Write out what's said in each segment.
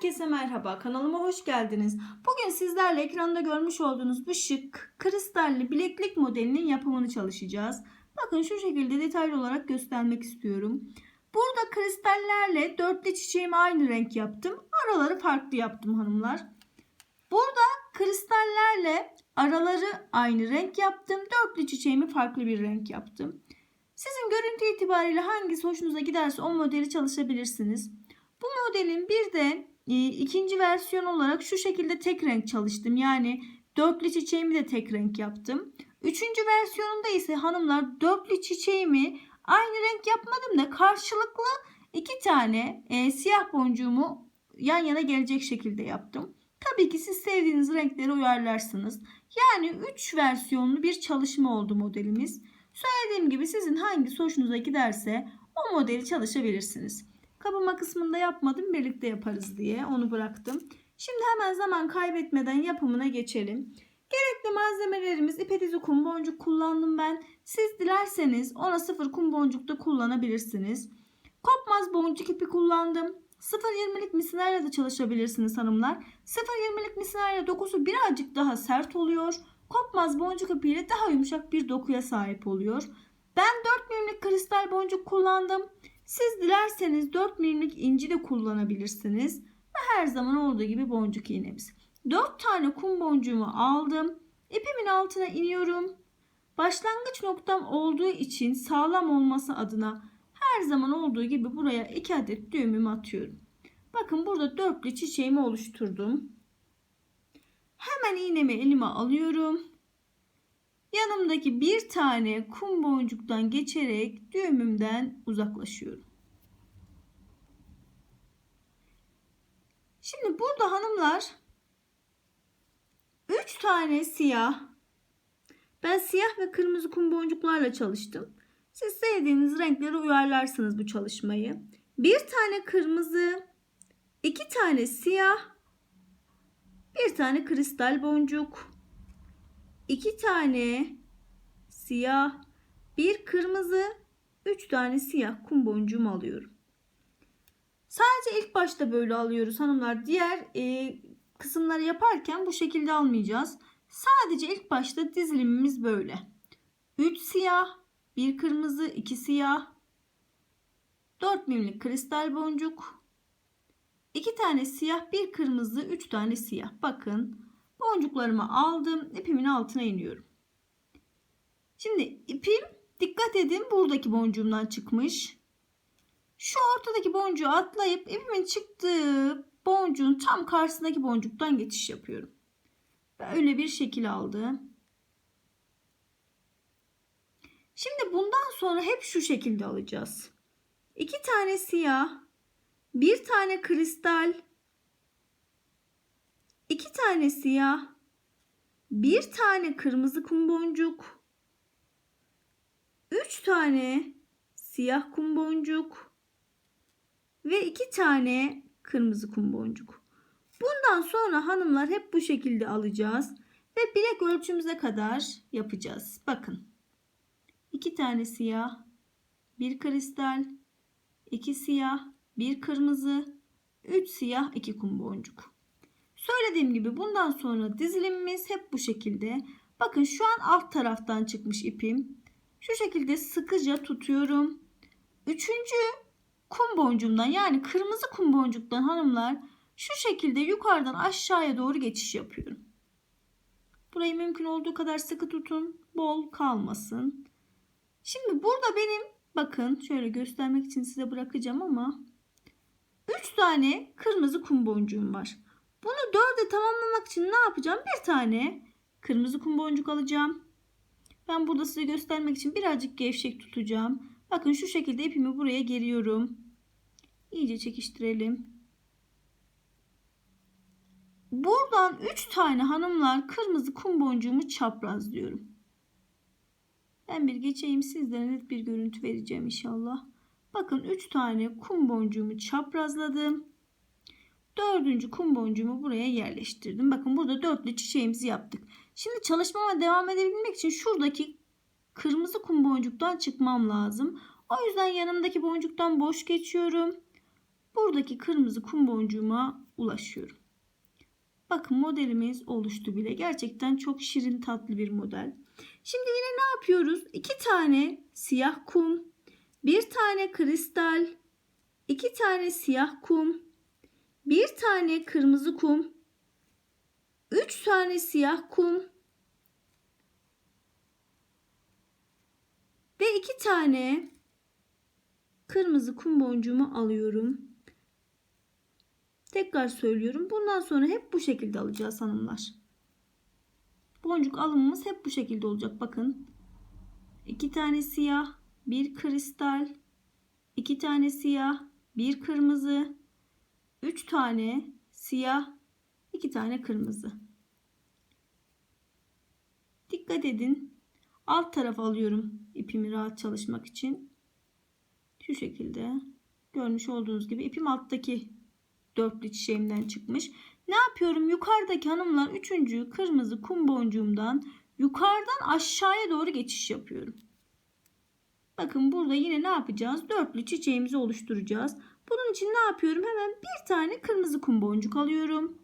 Herkese merhaba, kanalıma hoş geldiniz. Bugün sizlerle ekranda görmüş olduğunuz bu şık kristalli bileklik modelinin yapımını çalışacağız. Bakın şu şekilde detaylı olarak göstermek istiyorum. Burada kristallerle dörtlü çiçeğimi aynı renk yaptım. Araları farklı yaptım hanımlar. Burada kristallerle araları aynı renk yaptım. Dörtlü çiçeğimi farklı bir renk yaptım. Sizin görüntü itibariyle hangisi hoşunuza giderse o modeli çalışabilirsiniz. Bu modelin bir de ikinci versiyon olarak şu şekilde tek renk çalıştım. Yani dörtlü çiçeğimi de tek renk yaptım. Üçüncü versiyonunda ise hanımlar dörtlü çiçeğimi aynı renk yapmadım da karşılıklı iki tane e, siyah boncuğumu yan yana gelecek şekilde yaptım. Tabii ki siz sevdiğiniz renkleri uyarlarsınız. Yani 3 versiyonlu bir çalışma oldu modelimiz. Söylediğim gibi sizin hangisi hoşunuza giderse o modeli çalışabilirsiniz. Kabıma kısmında yapmadım birlikte yaparız diye onu bıraktım. Şimdi hemen zaman kaybetmeden yapımına geçelim. Gerekli malzemelerimiz ipetizi kum boncuk kullandım ben. Siz dilerseniz ona sıfır kum boncuk da kullanabilirsiniz. Kopmaz boncuk ipi kullandım. 0.20'lik misinayla da çalışabilirsiniz hanımlar. 0.20'lik misinayla dokusu birazcık daha sert oluyor. Kopmaz boncuk ipiyle daha yumuşak bir dokuya sahip oluyor. Ben 4 milimlik kristal boncuk kullandım. Siz dilerseniz 4 milimlik inci de kullanabilirsiniz. Ve her zaman olduğu gibi boncuk iğnemiz. 4 tane kum boncuğumu aldım. İpimin altına iniyorum. Başlangıç noktam olduğu için sağlam olması adına her zaman olduğu gibi buraya 2 adet düğümümü atıyorum. Bakın burada dörtlü çiçeğimi oluşturdum. Hemen iğnemi elime alıyorum. Yanımdaki bir tane kum boncuktan geçerek düğümümden uzaklaşıyorum. Şimdi burada hanımlar 3 tane siyah ben siyah ve kırmızı kum boncuklarla çalıştım. Siz sevdiğiniz renkleri uyarlarsınız bu çalışmayı. Bir tane kırmızı, iki tane siyah, bir tane kristal boncuk, iki tane siyah, bir kırmızı, üç tane siyah kum boncuğumu alıyorum. Sadece ilk başta böyle alıyoruz hanımlar. Diğer e, kısımları yaparken bu şekilde almayacağız. Sadece ilk başta dizilimimiz böyle. 3 siyah, 1 kırmızı, 2 siyah, 4 milimlik kristal boncuk, 2 tane siyah, 1 kırmızı, 3 tane siyah. Bakın boncuklarımı aldım, ipimin altına iniyorum. Şimdi ipim dikkat edin buradaki boncuğumdan çıkmış. Şu ortadaki boncuğu atlayıp ipimin çıktığı boncuğun tam karşısındaki boncuktan geçiş yapıyorum. Böyle bir şekil aldı. Şimdi bundan sonra hep şu şekilde alacağız. İki tane siyah, bir tane kristal, iki tane siyah, bir tane kırmızı kum boncuk, üç tane siyah kum boncuk ve iki tane kırmızı kum boncuk. Bundan sonra hanımlar hep bu şekilde alacağız ve bilek ölçümüze kadar yapacağız. Bakın. 2 tane siyah, bir kristal, 2 siyah, bir kırmızı, 3 siyah, 2 kum boncuk. Söylediğim gibi bundan sonra dizilimimiz hep bu şekilde. Bakın şu an alt taraftan çıkmış ipim. Şu şekilde sıkıca tutuyorum. Üçüncü kum boncuğumdan yani kırmızı kum boncuktan hanımlar şu şekilde yukarıdan aşağıya doğru geçiş yapıyorum. Burayı mümkün olduğu kadar sıkı tutun. Bol kalmasın. Şimdi burada benim bakın şöyle göstermek için size bırakacağım ama 3 tane kırmızı kum boncuğum var. Bunu 4'e tamamlamak için ne yapacağım? Bir tane kırmızı kum boncuk alacağım. Ben burada size göstermek için birazcık gevşek tutacağım. Bakın şu şekilde ipimi buraya geriyorum. İyice çekiştirelim. Buradan 3 tane hanımlar kırmızı kum boncuğumu çaprazlıyorum. Ben bir geçeyim sizlere net bir görüntü vereceğim inşallah. Bakın 3 tane kum boncuğumu çaprazladım. Dördüncü kum boncuğumu buraya yerleştirdim. Bakın burada dörtlü çiçeğimizi yaptık. Şimdi çalışmama devam edebilmek için şuradaki kırmızı kum boncuktan çıkmam lazım. O yüzden yanımdaki boncuktan boş geçiyorum. buradaki kırmızı kum boncuğuma ulaşıyorum. Bakın modelimiz oluştu bile. Gerçekten çok şirin tatlı bir model. Şimdi yine ne yapıyoruz? İki tane siyah kum, bir tane kristal, iki tane siyah kum, bir tane kırmızı kum, üç tane siyah kum ve iki tane kırmızı kum boncuğumu alıyorum. Tekrar söylüyorum. Bundan sonra hep bu şekilde alacağız hanımlar. Boncuk alımımız hep bu şekilde olacak. Bakın. iki tane siyah, bir kristal, iki tane siyah, bir kırmızı, üç tane siyah, iki tane kırmızı. Dikkat edin. Alt taraf alıyorum ipimi rahat çalışmak için. Şu şekilde görmüş olduğunuz gibi ipim alttaki dörtlü çiçeğimden çıkmış. Ne yapıyorum? Yukarıdaki hanımlar üçüncü kırmızı kum boncuğumdan yukarıdan aşağıya doğru geçiş yapıyorum. Bakın burada yine ne yapacağız? Dörtlü çiçeğimizi oluşturacağız. Bunun için ne yapıyorum? Hemen bir tane kırmızı kum boncuk alıyorum.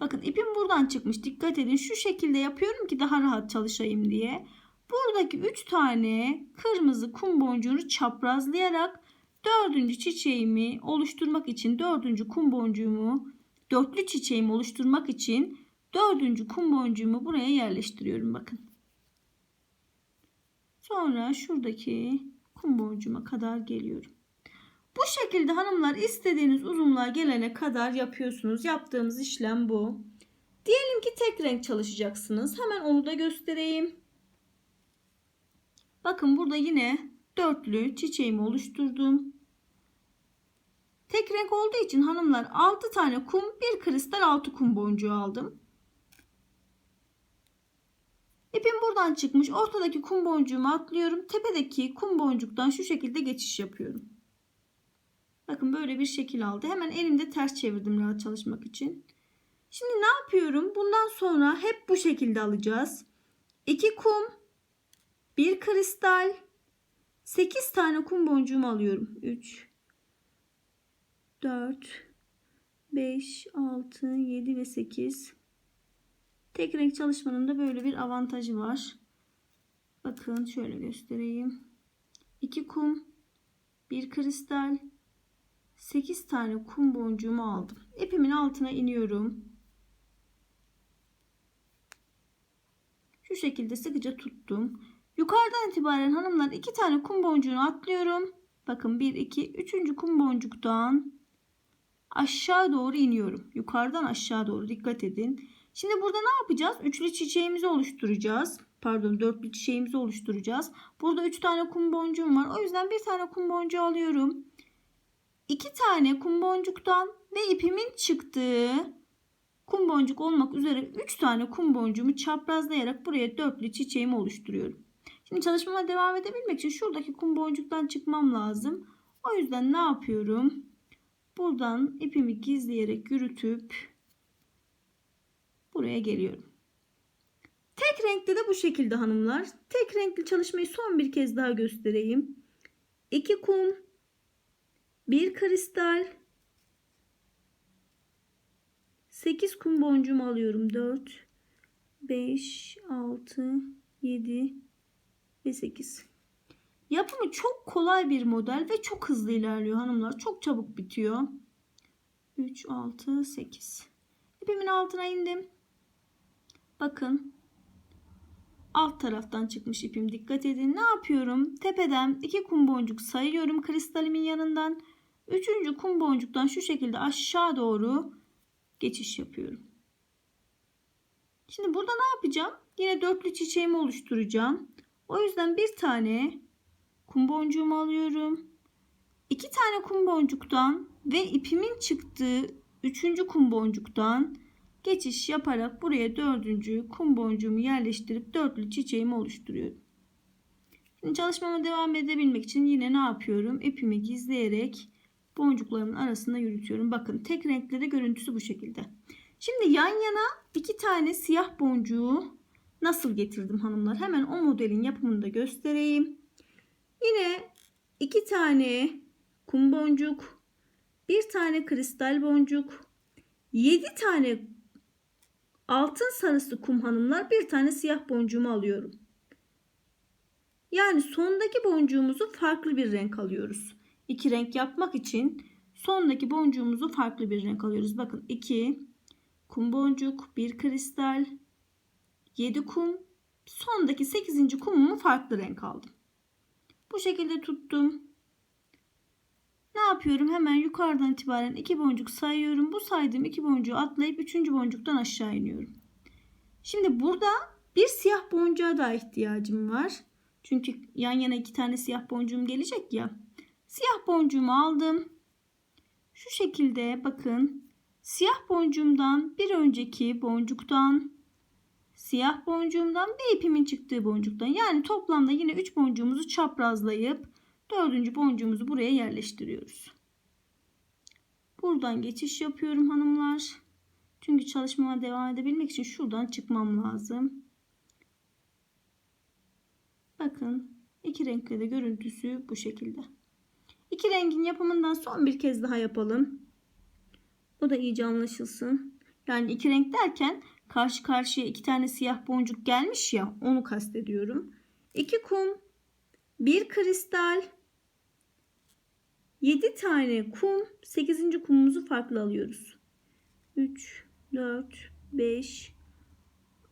Bakın ipim buradan çıkmış. Dikkat edin. Şu şekilde yapıyorum ki daha rahat çalışayım diye. Buradaki 3 tane kırmızı kum boncuğunu çaprazlayarak dördüncü çiçeğimi oluşturmak için dördüncü kum boncuğumu dörtlü çiçeğimi oluşturmak için dördüncü kum boncuğumu buraya yerleştiriyorum bakın. Sonra şuradaki kum boncuğuma kadar geliyorum. Bu şekilde hanımlar istediğiniz uzunluğa gelene kadar yapıyorsunuz. Yaptığımız işlem bu. Diyelim ki tek renk çalışacaksınız. Hemen onu da göstereyim. Bakın burada yine dörtlü çiçeğimi oluşturdum. Tek renk olduğu için hanımlar 6 tane kum, bir kristal 6 kum boncuğu aldım. İpim buradan çıkmış. Ortadaki kum boncuğumu atlıyorum. Tepedeki kum boncuktan şu şekilde geçiş yapıyorum. Bakın böyle bir şekil aldı. Hemen elimde ters çevirdim rahat çalışmak için. Şimdi ne yapıyorum? Bundan sonra hep bu şekilde alacağız. 2 kum, bir kristal, 8 tane kum boncuğumu alıyorum. 3, 4, 5, 6, 7 ve 8. Tek renk çalışmanın da böyle bir avantajı var. Bakın şöyle göstereyim. 2 kum, bir kristal, 8 tane kum boncuğumu aldım. İpimin altına iniyorum. Şu şekilde sıkıca tuttum. Yukarıdan itibaren hanımlar iki tane kum boncuğunu atlıyorum. Bakın 1, 2, 3. kum boncuktan aşağı doğru iniyorum. Yukarıdan aşağı doğru dikkat edin. Şimdi burada ne yapacağız? Üçlü çiçeğimizi oluşturacağız. Pardon dörtlü çiçeğimizi oluşturacağız. Burada üç tane kum boncuğum var. O yüzden bir tane kum boncuğu alıyorum. İki tane kum boncuktan ve ipimin çıktığı kum boncuk olmak üzere üç tane kum boncuğumu çaprazlayarak buraya dörtlü çiçeğimi oluşturuyorum. Şimdi çalışmama devam edebilmek için şuradaki kum boncuktan çıkmam lazım. O yüzden ne yapıyorum? Buradan ipimi gizleyerek yürütüp buraya geliyorum. Tek renkte de bu şekilde hanımlar. Tek renkli çalışmayı son bir kez daha göstereyim. 2 kum, 1 kristal, 8 kum boncuğumu alıyorum. 4, 5, 6, 7 ve 8. Yapımı çok kolay bir model ve çok hızlı ilerliyor hanımlar. Çok çabuk bitiyor. 3, 6, 8. İpimin altına indim. Bakın. Alt taraftan çıkmış ipim. Dikkat edin. Ne yapıyorum? Tepeden iki kum boncuk sayıyorum kristalimin yanından. Üçüncü kum boncuktan şu şekilde aşağı doğru geçiş yapıyorum. Şimdi burada ne yapacağım? Yine dörtlü çiçeğimi oluşturacağım. O yüzden bir tane kum boncuğumu alıyorum. İki tane kum boncuktan ve ipimin çıktığı üçüncü kum boncuktan geçiş yaparak buraya dördüncü kum boncuğumu yerleştirip dörtlü çiçeğimi oluşturuyorum. Şimdi çalışmama devam edebilmek için yine ne yapıyorum? İpimi gizleyerek boncuklarımın arasında yürütüyorum. Bakın tek renkli de görüntüsü bu şekilde. Şimdi yan yana iki tane siyah boncuğu nasıl getirdim hanımlar? Hemen o modelin yapımını da göstereyim. Yine iki tane kum boncuk, bir tane kristal boncuk, 7 tane altın sarısı kum hanımlar, bir tane siyah boncuğumu alıyorum. Yani sondaki boncuğumuzu farklı bir renk alıyoruz. İki renk yapmak için sondaki boncuğumuzu farklı bir renk alıyoruz. Bakın 2 kum boncuk, bir kristal, 7 kum, sondaki 8. kumumu farklı renk aldım. Bu şekilde tuttum. Ne yapıyorum? Hemen yukarıdan itibaren 2 boncuk sayıyorum. Bu saydığım 2 boncuğu atlayıp 3. boncuktan aşağı iniyorum. Şimdi burada bir siyah boncuğa da ihtiyacım var. Çünkü yan yana iki tane siyah boncuğum gelecek ya. Siyah boncuğumu aldım. Şu şekilde bakın. Siyah boncuğumdan bir önceki boncuktan siyah boncuğumdan ve ipimin çıktığı boncuktan yani toplamda yine 3 boncuğumuzu çaprazlayıp dördüncü boncuğumuzu buraya yerleştiriyoruz. Buradan geçiş yapıyorum hanımlar. Çünkü çalışmama devam edebilmek için şuradan çıkmam lazım. Bakın iki renkle de görüntüsü bu şekilde. İki rengin yapımından son bir kez daha yapalım. O da iyice anlaşılsın. Yani iki renk derken karşı karşıya iki tane siyah boncuk gelmiş ya onu kastediyorum. İki kum, bir kristal, 7 tane kum, 8. kumumuzu farklı alıyoruz. 3, 4, 5,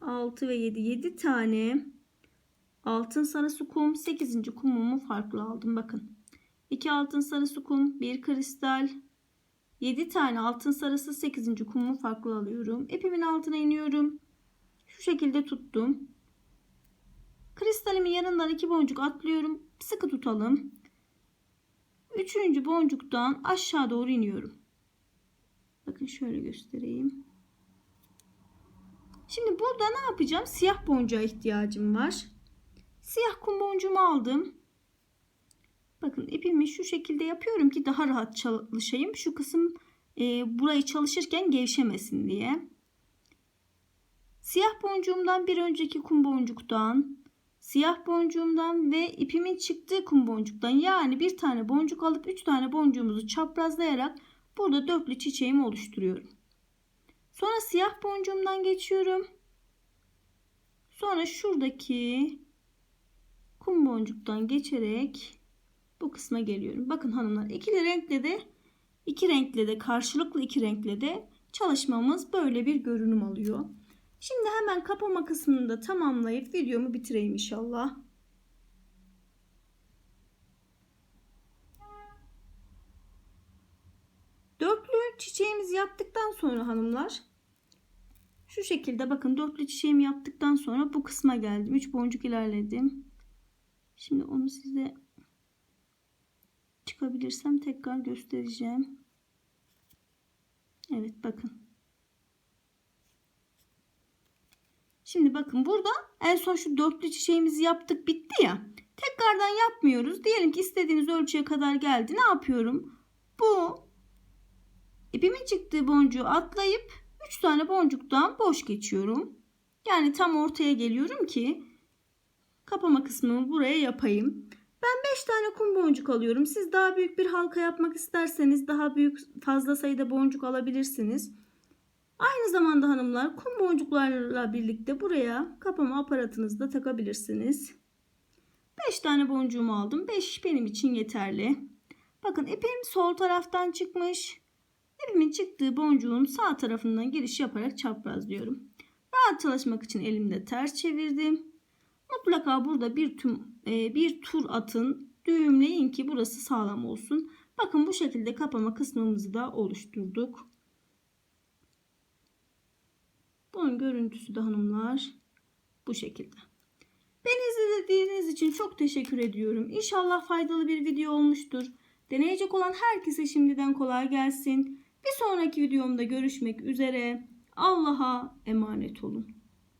6 ve 7. 7 tane altın sarısı kum, 8. kumumu farklı aldım. Bakın. 2 altın sarısı kum, 1 kristal, 7 tane altın sarısı 8. kumumu farklı alıyorum. İpimin altına iniyorum. Şu şekilde tuttum. Kristalimin yanından 2 boncuk atlıyorum. Sıkı tutalım. Üçüncü boncuktan aşağı doğru iniyorum. Bakın şöyle göstereyim. Şimdi burada ne yapacağım? Siyah boncuğa ihtiyacım var. Siyah kum boncuğumu aldım. Bakın ipimi şu şekilde yapıyorum ki daha rahat çalışayım. Şu kısım e, burayı çalışırken gevşemesin diye. Siyah boncuğumdan bir önceki kum boncuktan siyah boncuğumdan ve ipimin çıktığı kum boncuktan yani bir tane boncuk alıp üç tane boncuğumuzu çaprazlayarak burada dörtlü çiçeğimi oluşturuyorum. Sonra siyah boncuğumdan geçiyorum. Sonra şuradaki kum boncuktan geçerek bu kısma geliyorum. Bakın hanımlar ikili renkle de iki renkle de karşılıklı iki renkle de çalışmamız böyle bir görünüm alıyor. Şimdi hemen kapama kısmını da tamamlayıp videomu bitireyim inşallah. Dörtlü çiçeğimizi yaptıktan sonra hanımlar şu şekilde bakın dörtlü çiçeğimi yaptıktan sonra bu kısma geldim. 3 boncuk ilerledim. Şimdi onu size çıkabilirsem tekrar göstereceğim. Evet bakın. Şimdi bakın burada en son şu dörtlü çiçeğimizi yaptık bitti ya. Tekrardan yapmıyoruz. Diyelim ki istediğiniz ölçüye kadar geldi. Ne yapıyorum? Bu ipimin çıktığı boncuğu atlayıp 3 tane boncuktan boş geçiyorum. Yani tam ortaya geliyorum ki kapama kısmımı buraya yapayım. Ben 5 tane kum boncuk alıyorum. Siz daha büyük bir halka yapmak isterseniz daha büyük fazla sayıda boncuk alabilirsiniz. Aynı zamanda hanımlar kum boncuklarla birlikte buraya kapama aparatınızı da takabilirsiniz. 5 tane boncuğumu aldım. 5 benim için yeterli. Bakın ipim sol taraftan çıkmış. İpimin çıktığı boncuğun sağ tarafından giriş yaparak çaprazlıyorum. Rahat çalışmak için elimde ters çevirdim. Mutlaka burada bir tüm e, bir tur atın. Düğümleyin ki burası sağlam olsun. Bakın bu şekilde kapama kısmımızı da oluşturduk. Bunun görüntüsü de hanımlar bu şekilde. Beni izlediğiniz için çok teşekkür ediyorum. İnşallah faydalı bir video olmuştur. Deneyecek olan herkese şimdiden kolay gelsin. Bir sonraki videomda görüşmek üzere. Allah'a emanet olun.